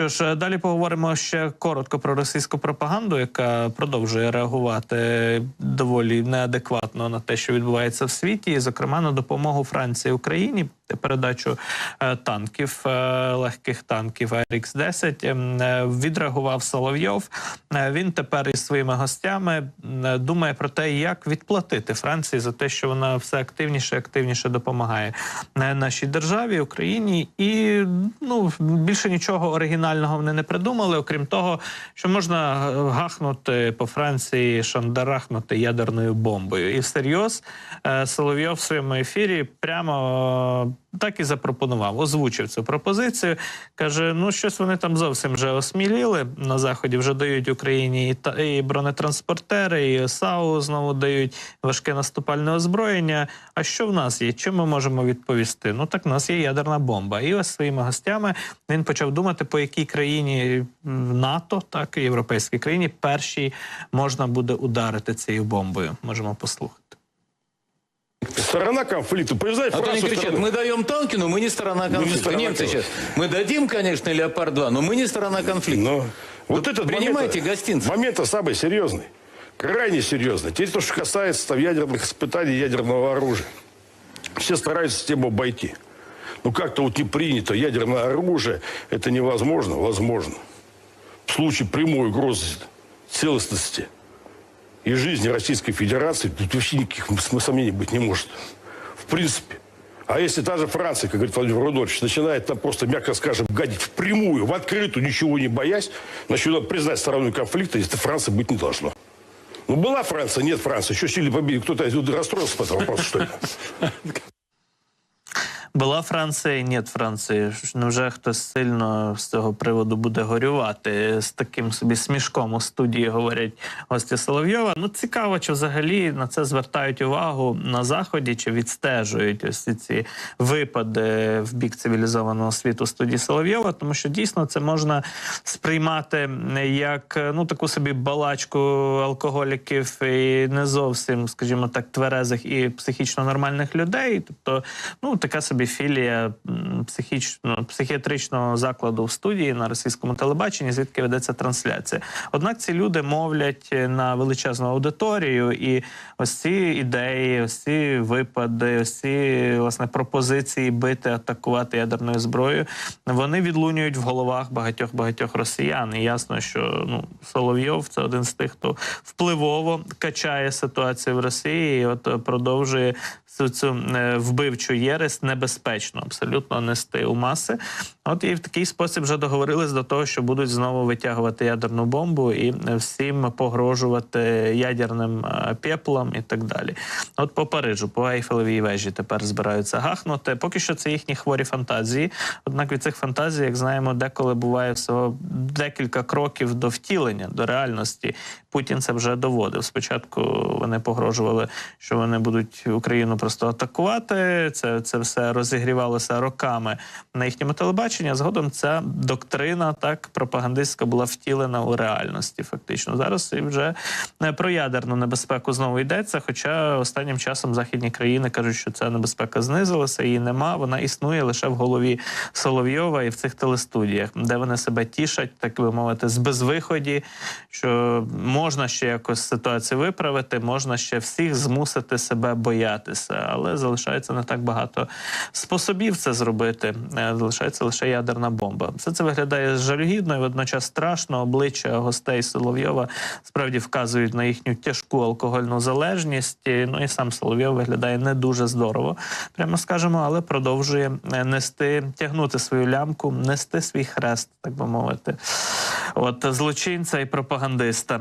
Що ж, далі поговоримо ще коротко про російську пропаганду, яка продовжує реагувати доволі неадекватно на те, що відбувається в світі, і, зокрема на допомогу Франції Україні. Передачу е, танків, е, легких танків rx 10 ем, е, відреагував Соловйов. Він тепер із своїми гостями думає про те, як відплатити Франції за те, що вона все активніше активніше допомагає нашій державі, Україні, і ну більше нічого оригінального вони не придумали, окрім того, що можна гахнути по Франції, шандарахнути ядерною бомбою. І всерйоз Соловйов в своєму ефірі прямо. Так і запропонував, озвучив цю пропозицію. Каже: ну щось вони там зовсім вже осміліли. На заході вже дають Україні і, і бронетранспортери, і САУ знову дають важке наступальне озброєння. А що в нас є? Чим ми можемо відповісти? Ну так в нас є ядерна бомба. І ось своїми гостями він почав думати, по якій країні НАТО, так і європейській країні, першій можна буде ударити цією бомбою. Можемо послухати. Сторона конфликта. Признай А то они кричат, мы даем танки, но мы не сторона конфликта. сторона Немцы конфликта. сейчас. Мы дадим, конечно, Леопард-2, но мы не сторона конфликта. Но вот этот принимайте момент, гостинцы. момент самый серьезный. Крайне серьезный. Теперь то, что касается там, ядерных испытаний ядерного оружия. Все стараются тему обойти. Ну как-то вот не принято. Ядерное оружие, это невозможно. Возможно. В случае прямой угрозы целостности и жизни Российской Федерации тут вообще никаких сомнений быть не может. В принципе. А если та же Франция, как говорит Владимир Рудольевич, начинает там просто, мягко скажем, гадить впрямую, в открытую, ничего не боясь, значит, надо признать стороной конфликта, если Франции быть не должно. Ну, была Франция, нет Франции. Еще сильно побили. Кто-то расстроился по этому вопросу, что ли? Була Франція і нет Франції. Невже хтось сильно з цього приводу буде горювати з таким собі смішком у студії говорять гості Соловйова. Ну цікаво, чи взагалі на це звертають увагу на заході, чи відстежують ось ці- випади в бік цивілізованого світу студії Соловйова, тому що дійсно це можна сприймати як ну таку собі балачку алкоголіків і не зовсім, скажімо так, тверезих і психічно нормальних людей. Тобто, ну така собі філія психічно психіатричного закладу в студії на російському телебаченні, звідки ведеться трансляція. Однак ці люди мовлять на величезну аудиторію, і ось ці ідеї, ось ці випади, ось ці власне пропозиції бити, атакувати ядерною зброєю, вони відлунюють в головах багатьох багатьох росіян. І ясно, що ну Соловйов це один з тих, хто впливово качає ситуацію в Росії, і от е, продовжує цю, цю е, вбивчу єресь небезпечно абсолютно нести у маси. От і в такий спосіб вже договорились до того, що будуть знову витягувати ядерну бомбу і е, всім погрожувати ядерним е, пеплом і так далі. От по Парижу, по Ейфелевій вежі тепер збираються гахнути. Поки що це їхні хворі фантазії. Однак від цих фантазій, як знаємо, деколи буває всього декілька кроків до втілення, до реальності. Путін це вже доводив. Спочатку вони погрожували, що вони будуть Україну просто атакувати. Це, це все розігрівалося роками на їхньому телебаченні. А Згодом ця доктрина так пропагандистська була втілена у реальності. Фактично зараз і вже е, про ядерну небезпеку знову йдеться. Хоча останнім часом західні країни кажуть, що ця небезпека знизилася, її нема. Вона існує лише в голові Соловйова і в цих телестудіях, де вони себе тішать, так би мовити, з безвиході, що можна ще якось ситуацію виправити, можна ще всіх змусити себе боятися, але залишається не так багато способів це зробити. Е, Залишається лише ядерна бомба. Все це виглядає жалюгідно і водночас страшно. Обличчя гостей Соловйова справді вказують на їхню тяжку алкогольну залежність. Ну і сам Соловйов виглядає не дуже здорово, прямо скажемо, але продовжує е, нести, тягнути свою лямку, нести свій хрест, так би мовити. От злочинця і пропагандиста.